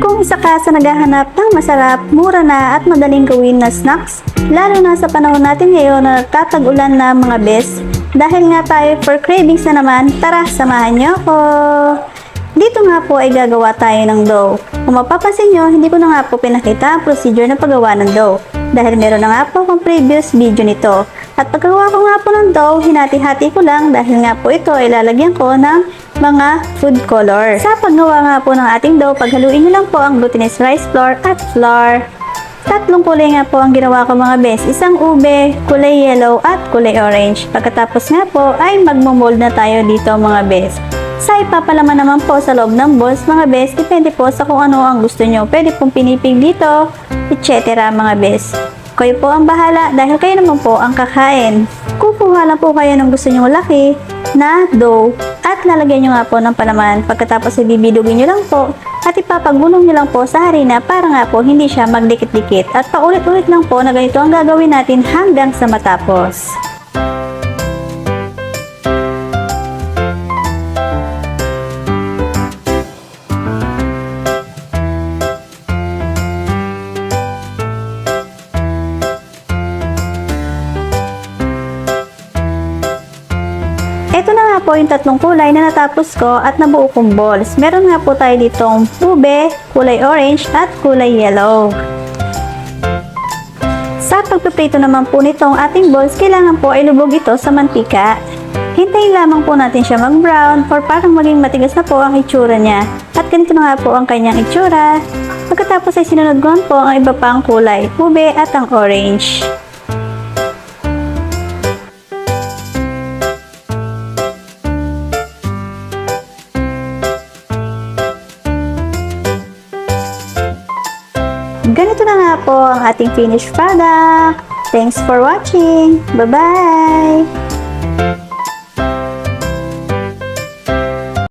Kung isa ka sa naghahanap ng masarap, mura na at madaling gawin na snacks, lalo na sa panahon natin ngayon na nagtatag-ulan na mga bes, dahil nga tayo for cravings na naman, tara, samahan niyo ako! Dito nga po ay gagawa tayo ng dough. Kung mapapansin nyo, hindi ko na nga po pinakita ang procedure ng paggawa ng dough. Dahil meron na nga po akong previous video nito. At paggawa ko nga po ng dough, hinati-hati ko lang dahil nga po ito ay lalagyan ko ng mga food color. Sa paggawa nga po ng ating dough, paghaluin nyo lang po ang glutinous rice flour at flour. Tatlong kulay nga po ang ginawa ko mga bes. Isang ube, kulay yellow at kulay orange. Pagkatapos nga po ay magmomold na tayo dito mga bes. Sa ipapalaman naman po sa loob ng balls mga bes, depende po sa kung ano ang gusto nyo. Pwede pong pinipig dito, etc. mga bes. Kayo po ang bahala dahil kayo naman po ang kakain. Kukuha lang po kayo ng gusto nyo laki na dough at lalagyan nyo nga po ng palaman. Pagkatapos ay bibidugin nyo lang po at ipapagulong nyo lang po sa harina para nga po hindi siya magdikit-dikit. At paulit-ulit lang po na ganito ang gagawin natin hanggang sa matapos. Na po yung tatlong kulay na natapos ko at nabuo kong balls. Meron nga po tayo ditong ube, kulay orange at kulay yellow. Sa pagpiprito naman po nitong ating balls, kailangan po ay lubog ito sa mantika. Hintayin lamang po natin siya mag-brown or parang maging matigas na po ang itsura niya. At ganito na nga po ang kanyang itsura. Pagkatapos ay sinunod ko po ang iba pang kulay, ube at ang orange. Ganito na nga po ang ating finished product. Thanks for watching. Bye-bye!